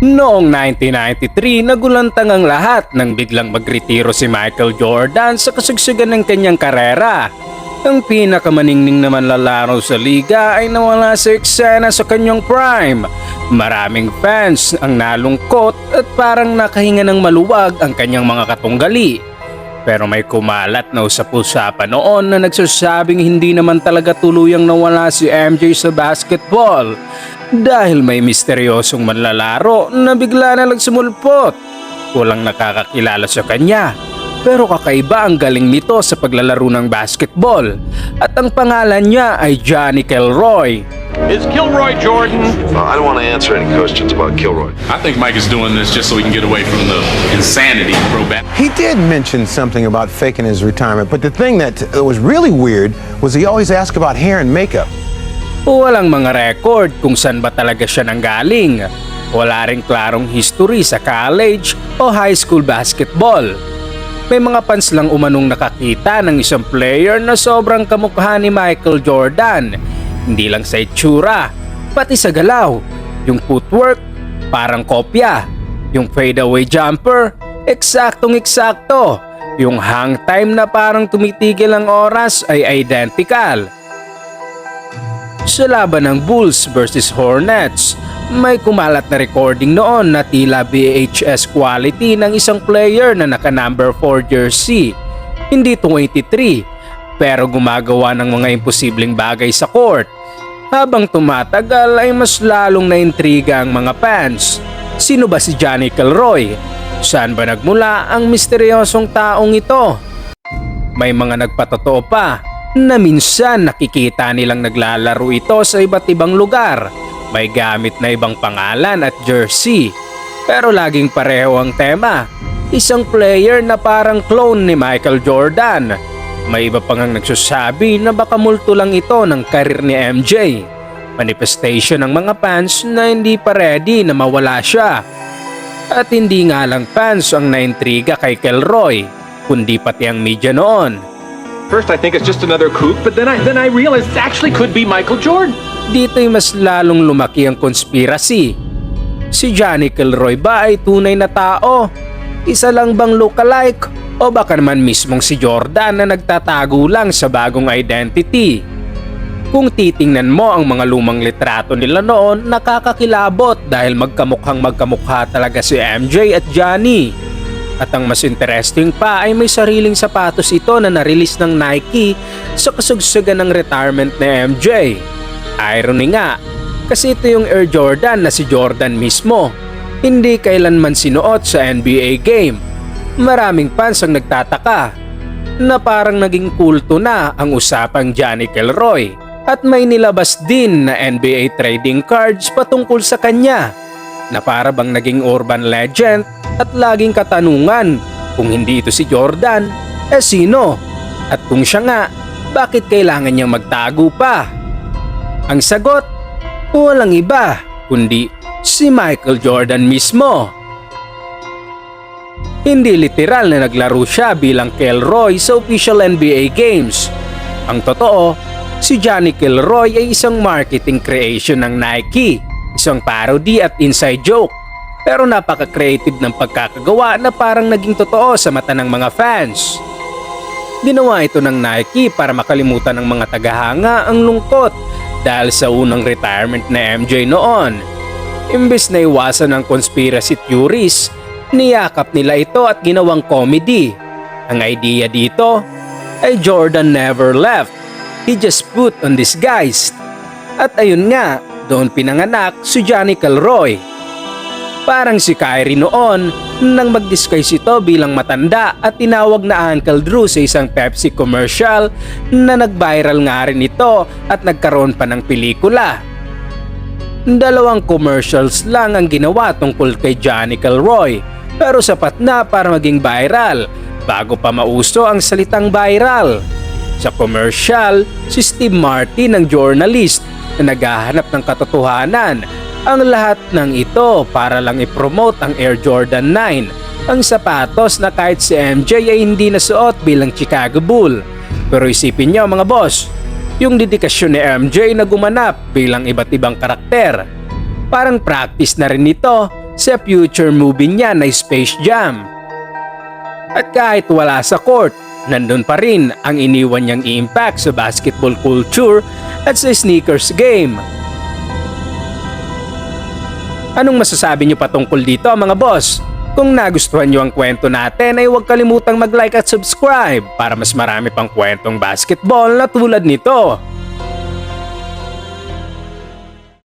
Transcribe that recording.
Noong 1993, nagulantang ang lahat nang biglang magretiro si Michael Jordan sa kasagsagan ng kanyang karera. Ang pinakamaningning naman lalaro sa liga ay nawala sa eksena sa kanyang prime. Maraming fans ang nalungkot at parang nakahinga ng maluwag ang kanyang mga katunggali. Pero may kumalat na usap-usapan noon na nagsasabing hindi naman talaga tuluyang nawala si MJ sa basketball dahil may misteryosong manlalaro na bigla na lang sumulpot. Walang nakakakilala sa kanya. Pero kakaiba ang galing nito sa paglalaro ng basketball at ang pangalan niya ay Johnny Kelroy. Is Kilroy Jordan? Uh, I don't want to answer any questions about Kilroy. I think Mike is doing this just so he can get away from the insanity of pro bat. He did mention something about faking his retirement, but the thing that was really weird was he always asked about hair and makeup. Walang mga record kung saan ba talaga siya nanggaling. Wala ring klarong history sa college o high school basketball. May mga fans lang umanong nakakita ng isang player na sobrang kamukha ni Michael Jordan. Hindi lang sa itsura, pati sa galaw. Yung footwork, parang kopya. Yung fadeaway jumper, eksaktong eksakto. Yung hang time na parang tumitigil ang oras ay identical. Sa laban ng Bulls versus Hornets, may kumalat na recording noon na tila VHS quality ng isang player na naka number 4 jersey. Hindi 23, pero gumagawa ng mga imposibleng bagay sa court. Habang tumatagal ay mas lalong naintriga ang mga fans. Sino ba si Johnny Kilroy? Saan ba nagmula ang misteryosong taong ito? May mga nagpatotoo pa na minsan nakikita nilang naglalaro ito sa iba't ibang lugar. May gamit na ibang pangalan at jersey. Pero laging pareho ang tema. Isang player na parang clone ni Michael Jordan. May iba pang ang nagsasabi na baka multo lang ito ng karir ni MJ. Manifestation ng mga fans na hindi pa ready na mawala siya. At hindi nga lang fans ang naintriga kay Kelroy, kundi pati ang media noon. First, I think it's just another kook, but then I then I realized it actually could be Michael Jordan. Dito'y mas lalong lumaki ang conspiracy. Si Johnny Kilroy ba ay tunay na tao? Isa lang bang lookalike? O baka naman mismong si Jordan na nagtatago lang sa bagong identity? Kung titingnan mo ang mga lumang litrato nila noon, nakakakilabot dahil magkamukhang magkamukha talaga si MJ at Johnny. At ang mas interesting pa ay may sariling sapatos ito na na-release ng Nike sa kasugsugan ng retirement ni MJ. Irony nga, kasi ito yung Air Jordan na si Jordan mismo. Hindi kailanman sinuot sa NBA game. Maraming fans ang nagtataka na parang naging kulto na ang usapang Johnny Kilroy at may nilabas din na NBA trading cards patungkol sa kanya na para bang naging urban legend at laging katanungan kung hindi ito si Jordan, eh sino? At kung siya nga, bakit kailangan niyang magtago pa? Ang sagot, walang iba kundi si Michael Jordan mismo. Hindi literal na naglaro siya bilang Kelroy sa official NBA games. Ang totoo, si Johnny Kilroy ay isang marketing creation ng Nike, isang parody at inside joke. Pero napaka-creative ng pagkakagawa na parang naging totoo sa mata ng mga fans. Ginawa ito ng Nike para makalimutan ng mga tagahanga ang lungkot dahil sa unang retirement na MJ noon. Imbes na iwasan ng conspiracy theories, niyakap nila ito at ginawang comedy. Ang idea dito ay Jordan never left. He just put on disguise. At ayun nga, doon pinanganak si Johnny Kilroy. Parang si Kyrie noon nang mag-disguise ito bilang matanda at tinawag na Uncle Drew sa isang Pepsi commercial na nag-viral nga rin ito at nagkaroon pa ng pelikula. Dalawang commercials lang ang ginawa tungkol kay Johnny Kilroy pero sapat na para maging viral bago pa mauso ang salitang viral. Sa commercial, si Steve Martin ang journalist na naghahanap ng katotohanan ang lahat ng ito para lang i-promote ang Air Jordan 9, ang sapatos na kahit si MJ ay hindi nasuot bilang Chicago Bull. Pero isipin niyo mga boss, yung dedikasyon ni MJ na gumanap bilang iba't ibang karakter. Parang practice na rin ito sa future movie niya na Space Jam. At kahit wala sa court, nandun pa rin ang iniwan niyang impact sa basketball culture at sa sneakers game. Anong masasabi niyo patungkol dito mga boss? Kung nagustuhan niyo ang kwento natin ay huwag kalimutang mag-like at subscribe para mas marami pang kwentong basketball na tulad nito.